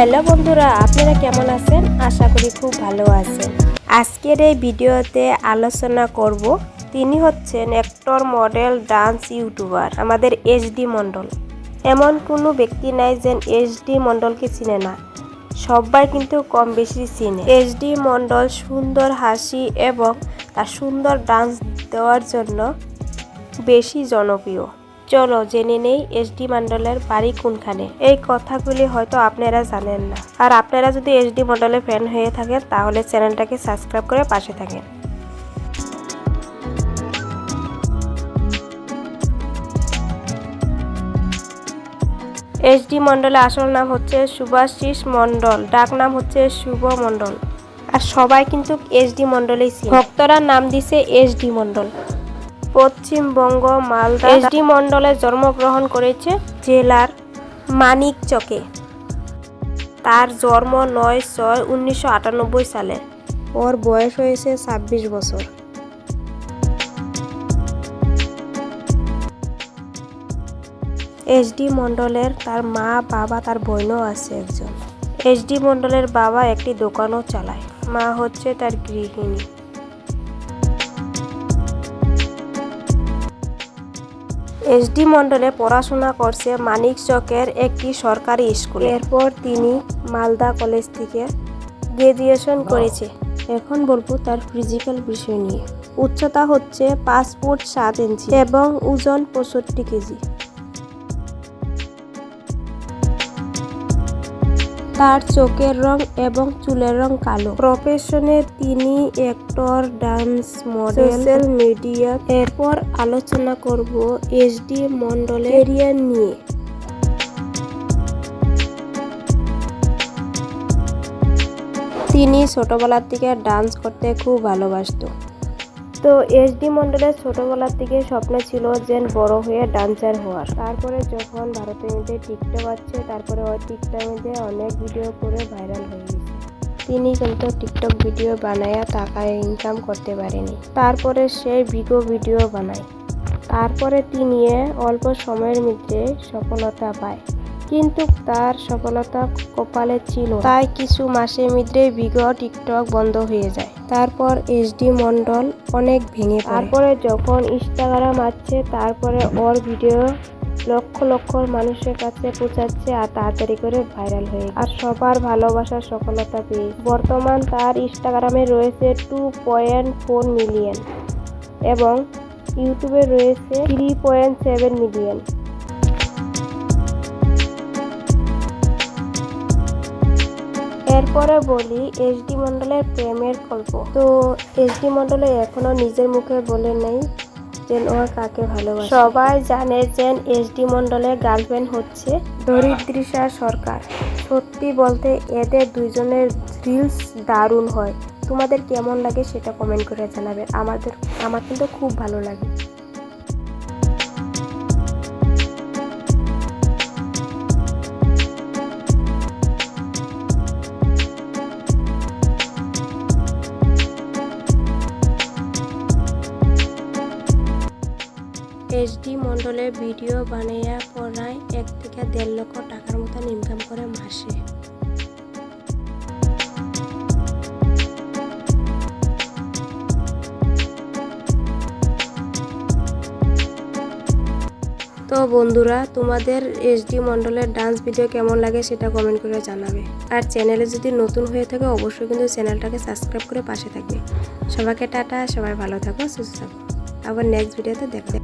Hello বন্ধুরা, আপনারা কেমন আছেন? আশা করি খুব ভালো আছেন। আজকের এই ভিডিওতে আলোচনা করব, তিনি হচ্ছেন অ্যাক্টর মডেল ডান্স ইউটিউবার আমাদের এইচডি মণ্ডল এমন কোনো ব্যক্তি নাই যে এইচডি মণ্ডলকে চিনে না। সবাই কিন্তু কম বেশি চিনে। এইচডি মণ্ডল সুন্দর হাসি এবং তার সুন্দর ডান্স দেওয়ার জন্য বেশি জনপ্রিয়। চলো, জেনে নেই এসডি মন্ডলের বাড়ি কোনখানে। এই কথাগুলি হয়তো আপনারা জানেন না। আর আপনারা যদি এসডি মন্ডলের ফ্যান হয়ে থাকেন, তাহলে চ্যানেলটাকে সাবস্ক্রাইব করে পাশে থাকেন। এসডি মন্ডলের আসল নাম হচ্ছে সুভাষিস মন্ডল ডাক নাম হচ্ছে শুভ মন্ডল আর সবাই কিন্তু এসডি মন্ডলেই। ভক্তরা নাম দিছে এসডি মন্ডল পশ্চিমবঙ্গ মালদা এসডি মন্ডলে জন্মগ্রহণ করেছে জেলার মানিকচকে। তার জন্ম নয় ছয় উনিশশো আটানব্বই সালে। ওর বয়স হয়েছে ছাব্বিশ বছর। এসডি মন্ডলের তার মা বাবা তার বোনও আছে একজন। এসডি মন্ডলের বাবা একটি দোকানও চালায়। মা হচ্ছে তার গৃহিণী। এসডি মন্ডলে পড়াশোনা করছে মানিক চকের একটি সরকারি স্কুল। এরপর তিনি মালদা কলেজ থেকে গ্রাজুয়েশন করেছে। এখন বলব তার ফিজিক্যাল বিষয় নিয়ে। উচ্চতা হচ্ছে পাঁচ ফুট সাত ইঞ্চি এবং ওজন পঁয়ষট্টি কেজি। তার চোখের রং এবং চুলের রং কালো। প্রফেশনে তিনি actor dance model social media এরপর আলোচনা করব এসডি মন্ডলের এরিয়া নিয়ে। তিনি ছোটবেলার থেকে ডান্স করতে খুব ভালোবাসতো। তো এসডি মন্ডলের ছোটবেলার থেকে স্বপ্ন ছিল যে বড় হয়ে ডান্সার হওয়ার। তারপরে যখন ভারতের মধ্যে টিকটক আছে, তারপরে ওই টিকটক মধ্যে অনেক ভিডিও করে ভাইরাল হয়ে গেছে। তিনি কিন্তু টিকটক ভিডিও বানায়া টাকা ইনকাম করতে পারেনি। তারপরে সে ভিগো ভিডিও বানায়। তারপরে তিনি অল্প সময়ের মধ্যে সফলতা পায়। কিন্তু তার সফলতা কপালে ছিল। তাই কিছু মাসের মধ্যে বিগো টিকটক বন্ধ হয়ে যায়। তারপর এসডি মন্ডল অনেক ভেঙে তারপরে যখন ইনস্টাগ্রাম আছে তারপরে ওর ভিডিও লক্ষ লক্ষ মানুষের কাছে পৌঁছাচ্ছে আর তাড়াতাড়ি করে ভাইরাল হয়ে আর সবার ভালোবাসার সফলতা পেয়ে বর্তমান তার ইনস্টাগ্রামে রয়েছে টু পয়েন্ট ফোর মিলিয়ন এবং ইউটিউবে রয়েছে থ্রি পয়েন্ট সেভেন মিলিয়ন এরপরে বলি এসডি মন্ডলের প্রেমের গল্প। তো এসডি মন্ডলে এখনও নিজের মুখে বলে নেই যে ও কাকে ভালোবাসে। সবাই জানে যে এসডি মন্ডলের গার্লফ্রেন্ড হচ্ছে দরিদ্রিষা সরকার। সত্যি বলতে এদের দুইজনের রিলস দারুণ হয়। তোমাদের কেমন লাগে সেটা কমেন্ট করে জানাবে। আমাদের, আমার কিন্তু খুব ভালো লাগে। এইচডি মন্ডলের ভিডিও বানাইয়া পড়ায় এক থেকে দেড় লক্ষ টাকার মতন ইনকাম করে মাসে। তো বন্ধুরা, তোমাদের এইচডি মন্ডলের ডান্স ভিডিও কেমন লাগে সেটা কমেন্ট করে জানাবে। আর চ্যানেলে যদি নতুন হয়ে থাকে, অবশ্যই কিন্তু চ্যানেলটাকে সাবস্ক্রাইব করে পাশে থাকবে। সবাইকে টাটা, সবাই ভালো থাকো, সুস্থ থাকো। আবার নেক্সট ভিডিওতে দেখা